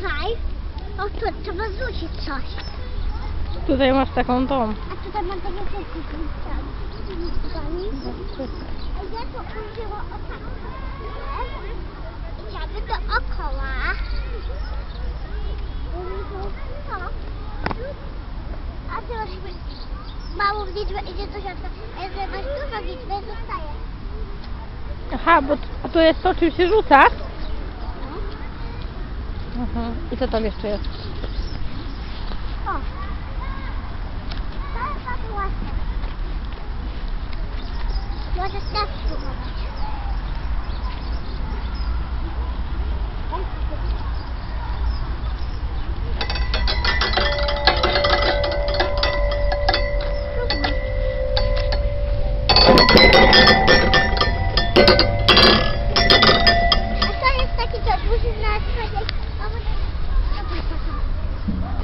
tutaj, o tu trzeba zrzucić coś. Tutaj masz taką tą. A tutaj mam takie rzeczy z. A ja to użyła o tak. I Chciałabym dookoła. A teraz małą liczbę idzie do środka. A jak masz dużą liczbę, zostaje. Aha, bo t- a to jest to, czym się rzuca? Mhm. I co tam jeszcze jest? O. To jest jest taki coś, musisz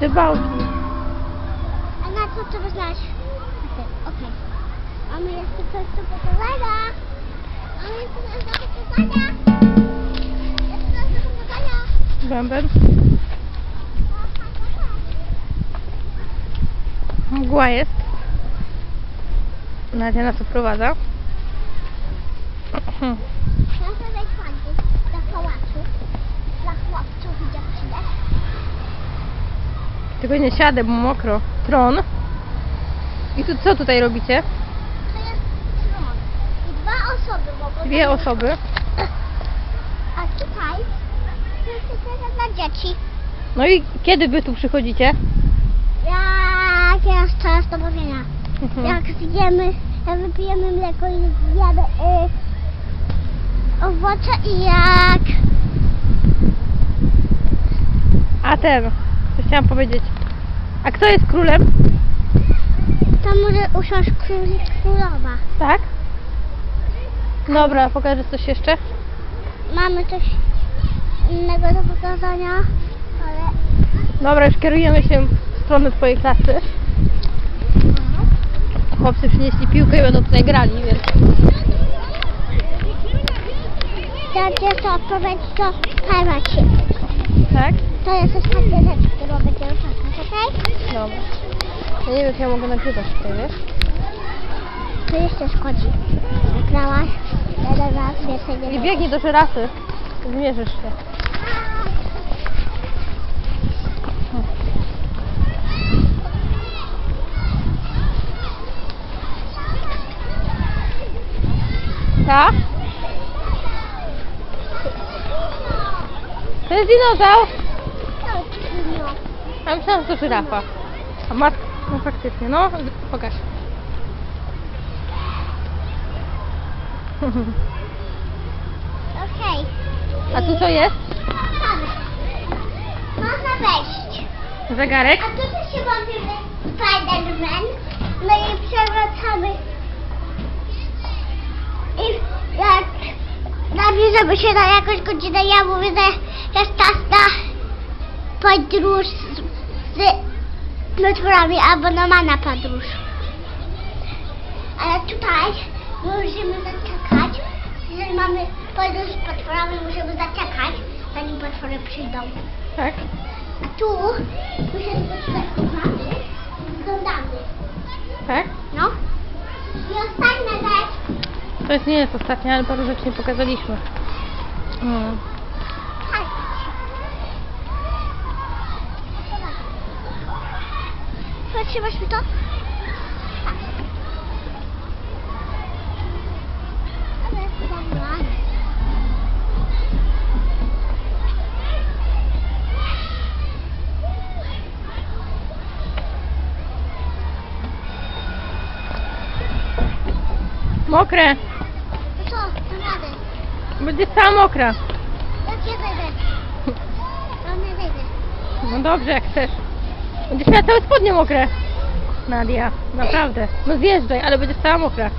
Cybałki. A na co trzeba znaleźć? Okej, okej. Mamy jeszcze coś do pokazania. Mamy jeszcze coś do pokazania. Jeszcze coś do pokazania. Bęben. Mgła jest. Nadia nas oprowadza. Ja chcę wejść bardziej do pałacu. Dla chłopców i dziewczynek. Tylko nie siadę, bo mokro. Tron. I tu co tutaj robicie? To jest tron. I dwa osoby mogą... Dwie osoby. A tutaj jest tylko dla dzieci. No i kiedy wy tu przychodzicie? Jak jest czas do bawienia. Mhm. Jak zjemy, jak wypijemy mleko i zjemy y, owoce i jak A ten, co chciałam powiedzieć. A kto jest królem? to może usiąść król królowa. Tak? Dobra, pokażę coś jeszcze. Mamy coś innego do pokazania, ale Dobra, już kierujemy się w stronę twojej klasy. Chłopcy przynieśli piłkę i będą tutaj grali, więc... teraz jeszcze odpowiedź do Karmaci. Tak? To jest ostatnia rzecz, którą będziemy pokazać, okej? Dobra. Ja nie wiem, czy ja mogę nagrywać tutaj, wiesz? To jeszcze szkodzi. Nagrałaś, jeden raz, więcej nie I będzie. biegnij do żyrafy. Zmierzysz się. Tak? To jest dinozaur. No. A myślałam, że to żyrafa. A matka, no faktycznie, no, pokaż. Okej. A tu co jest? Można wejść. Zegarek? A tu też się bawimy Spider-Man. No i przewracamy. I jak nabierzemy się na jakąś godzinę, ja mówię, że jest czas na podróż z, z potworami albo normalna podróż. Ale tutaj musimy zaczekać. Jeżeli mamy podróż z potworami, musimy zaczekać, zanim potwory przyjdą. Tak. A tu musimy i wyglądamy. Tak? No. I ostatnia rzecz. To jest, nie jest ostatnia, ale paru rzeczy nie pokazaliśmy. Mm. Zatrzymasz mi to? Mokre. To co? Dam radę. Będziesz cała mokra. Jak ja nie wejdę. No dobrze, jak chcesz. Będziesz miała całe spodnie mokre. Nadia, naprawdę. No zjeżdżaj, ale będziesz cała mokra.